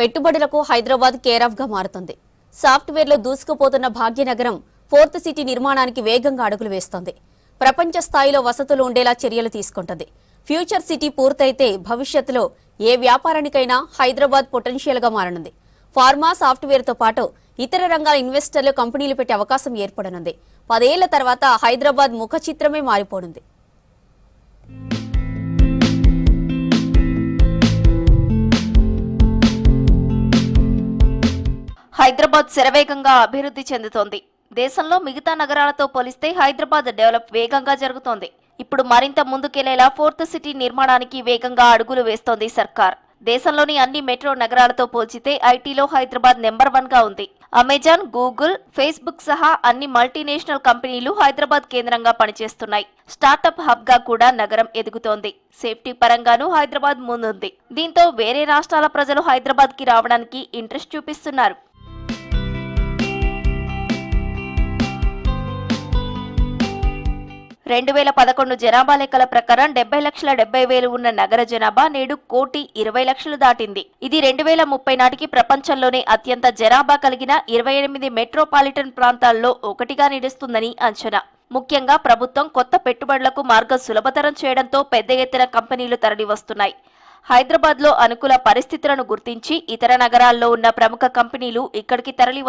పెట్టుబడులకు హైదరాబాద్ కేర్గా మారుతుంది. సాఫ్ట్వేర్లో దూసుకుపోతున్న భాగ్యనగరం ఫోర్త్ సిటీ నిర్మాణానికి వేగంగా అడుగులు వేస్తోంది. ప్రపంచ స్థాయిలో వసతులు ఉండేలా చర్యలు తీసుకుంటుంది. ఫ్యూచర్ సిటీ పూర్తయితే భవిష్యత్తులో ఏ వ్యాపారానికైనా హైదరాబాద్ పొటెన్షియల్గా మారనుంది. ఫార్మా సాఫ్ట్వేర్తో పాటు ఇతర రంగాల ఇన్వెస్టర్లు కంపెనీలు పెట్టే అవకాశం ఏర్పడనుంది. పదేళ్ళ తర్వాత హైదరాబాద్ ముఖ చిత్రమే మారిపోనుంది. హైదరాబాద్ శరవేగంగా అభివృద్ధి చెందుతోంది. దేశంలో మిగతా నగరాలతో పోలిస్తే హైదరాబాద్ డెవలప్ వేగంగా జరుగుతోంది. ఇప్పుడు మరింత ముందుకెళ్ళేలా ఫోర్త్ సిటీ నిర్మాణానికి వేగంగా అడుగులు వేస్తోంది సర్కార్. దేశంలోని అన్ని మెట్రో నగరాలతో పోల్చితే ఐటీలో హైదరాబాద్ నెంబర్ వన్గా ఉంది. అమెజాన్ గూగుల్ ఫేస్బుక్ సహా అన్ని మల్టీనేషనల్ కంపెనీలు హైదరాబాద్ కేంద్రంగా పనిచేస్తున్నాయి. స్టార్టప్ హబ్గా కూడా నగరం ఎదుగుతోంది. సేఫ్టీ పరంగానూ హైదరాబాద్ ముందుంది. దీంతో వేరే రాష్ట్రాల ప్రజలు హైదరాబాద్కి రావడానికి ఇంట్రెస్ట్ చూపిస్తున్నారు. రెండు వేల పదకొండు జనాభా లెక్కల ప్రకారం డెబ్బై లక్షల డెబ్బై వేలు ఉన్న నగర జనాభా నేడు కోటి ఇరవై లక్షలు దాటింది. ఇది రెండు వేల ముప్పై నాటికి ప్రపంచంలోనే అత్యంత జనాభా కలిగిన ఇరవై ఎనిమిది మెట్రోపాలిటన్ ప్రాంతాల్లో ఒకటిగా నిలుస్తుందని అంచనా. ముఖ్యంగా ప్రభుత్వం కొత్త పెట్టుబడులకు మార్గం సులభతరం చేయడంతో పెద్ద ఎత్తున కంపెనీలు తరలివస్తున్నాయి హైదరాబాద్లో అనుకూల పరిస్థితులను గుర్తించి ఇతర నగరాల్లో ఉన్న ప్రముఖ కంపెనీలు ఇక్కడికి తరలి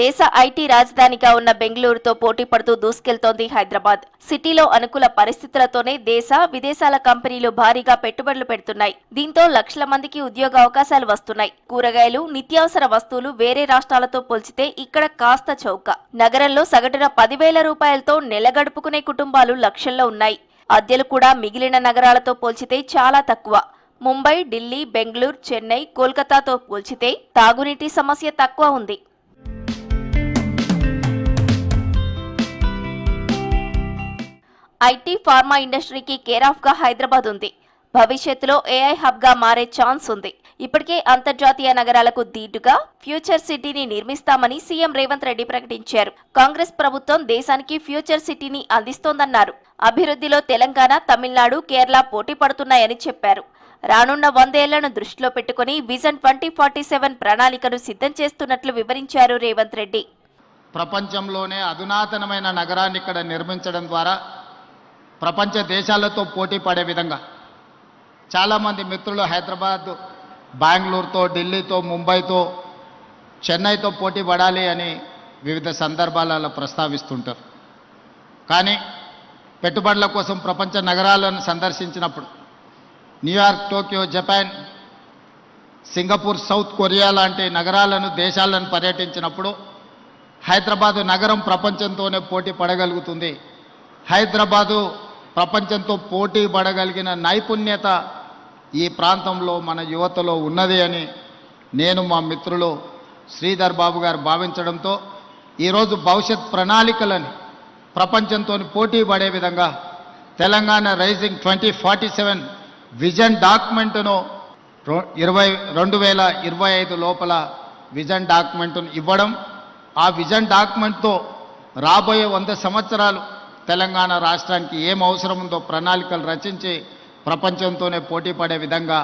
దేశ ఐటీ రాజధానిగా ఉన్న బెంగళూరుతో పోటీ పడుతూ దూసుకెళ్తోంది హైదరాబాద్. సిటీలో అనుకూల పరిస్థితులతోనే దేశ విదేశాల కంపెనీలు భారీగా పెట్టుబడులు పెడుతున్నాయి. దీంతో లక్షల మందికి ఉద్యోగ అవకాశాలు వస్తున్నాయి. కూరగాయలు నిత్యావసర వస్తువులు వేరే రాష్ట్రాలతో పోల్చితే ఇక్కడ కాస్త చౌక. నగరంలో సగటున పదివేల రూపాయలతో నెల గడుపుకునే కుటుంబాలు లక్షల్లో ఉన్నాయి. అద్దెలు కూడా మిగిలిన నగరాలతో పోల్చితే చాలా తక్కువ. ముంబై ఢిల్లీ బెంగళూరు చెన్నై కోల్కతాతో పోల్చితే తాగునీటి సమస్య తక్కువ ఉంది. ఐటీ ఫార్మా ఇండస్ట్రీకి కేర్ ఆఫ్గా హైదరాబాద్ ఉంది. భవిష్యత్తులో ఏఐ హబ్గా మారే ఛాన్స్ ఉంది. ఇప్పటికే అంతర్జాతీయ నగరాలకు దీటుగా ఫ్యూచర్ సిటీని నిర్మిస్తామని సీఎం రేవంత్ రెడ్డి ప్రకటించారు. కాంగ్రెస్ ప్రభుత్వం దేశానికి ఫ్యూచర్ సిటీని అందిస్తోందన్నారు. అభివృద్ధిలో తెలంగాణ తమిళనాడు కేరళ పోటీ పడుతున్నాయని చెప్పారు. రానున్న వందేళ్ళను దృష్టిలో పెట్టుకుని విజన్ ట్వంటీ ఫార్టీ సెవెన్ ప్రణాళికను సిద్ధం చేస్తున్నట్లు వివరించారు రేవంత్ రెడ్డి. ప్రపంచంలోనే అధునాతనమైన నగరాన్ని ఇక్కడ నిర్మించడం ద్వారా ప్రపంచ దేశాలతో పోటీ పడే విధంగా చాలామంది మిత్రులు హైదరాబాద్ బెంగళూరుతో ఢిల్లీతో ముంబైతో చెన్నైతో పోటీ పడాలి అని వివిధ సందర్భాలలో ప్రస్తావిస్తుంటారు. కానీ పెట్టుబడుల కోసం ప్రపంచ నగరాలను సందర్శించినప్పుడు New York Tokyo Japan Singapore South Korea లాంటి నగరాలను దేశాలను పర్యటించినప్పుడు హైదరాబాదు నగరం ప్రపంచంతోనే పోటీ పడగలుగుతుంది. హైదరాబాదు ప్రపంచంతో పోటీ పడగలిగిన నైపుణ్యత ఈ ప్రాంతంలో మన యువతలో ఉన్నది అని నేను మా మిత్రులు శ్రీధర్ బాబు గారు భావించడంతో ఈరోజు భవిష్యత్ ప్రణాళికలని ప్రపంచంతో పోటీ పడే విధంగా Telangana rising twenty forty seven vision డాక్యుమెంట్ను ఇరవై రెండు వేల ఇరవై ఐదు లోపల విజన్ డాక్యుమెంట్ను ఇవ్వడం ఆ విజన్ డాక్యుమెంట్తో రాబోయే వంద సంవత్సరాలు తెలంగాణ రాష్ట్రానికి ఏం అవసరం ఉందో ప్రణాళికలు రచించి ప్రపంచంతోనే పోటీ పడే విధంగా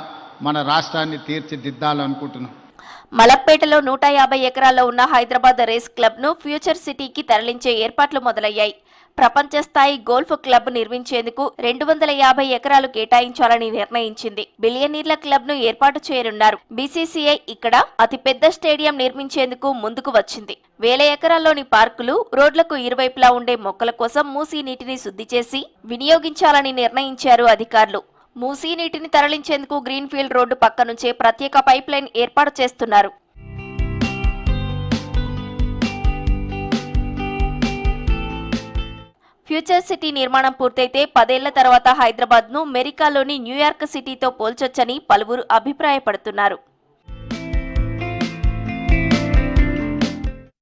మన రాష్ట్రాన్ని తీర్చిదిద్దాలనుకుంటున్నాం. మలప్పేటలో నూట యాభై ఎకరాల్లో ఉన్న హైదరాబాద్ రేస్ క్లబ్ను ఫ్యూచర్ సిటీకి తరలించే ఏర్పాట్లు మొదలయ్యాయి. ప్రపంచ స్థాయి గోల్ఫ్ క్లబ్ నిర్మించేందుకు రెండు వందల యాభై ఎకరాలు కేటాయించాలని నిర్ణయించింది. బిలియనీర్ల క్లబ్ను ఏర్పాటు చేయనున్నారు. బీసీసీఐ ఇక్కడ అతిపెద్ద స్టేడియం నిర్మించేందుకు ముందుకు వచ్చింది. వేల ఎకరాల్లోని పార్కులు రోడ్లకు ఇరువైపులా ఉండే మొక్కల కోసం మూసీ నీటిని శుద్ధి చేసి వినియోగించాలని నిర్ణయించారు అధికారులు. మూసీ నీటిని తరలించేందుకు గ్రీన్ఫీల్డ్ రోడ్డు పక్క నుంచే ప్రత్యేక పైప్ లైన్ ఏర్పాటు చేస్తున్నారు. ఫ్యూచర్ సిటీ నిర్మాణం పూర్తయితే పదేళ్ళ తర్వాత హైదరాబాద్ను మెరికాలోని అమెరికాలోని న్యూయార్క్ సిటీతో పోల్చొచ్చని పలువురు అభిప్రాయపడుతున్నారు.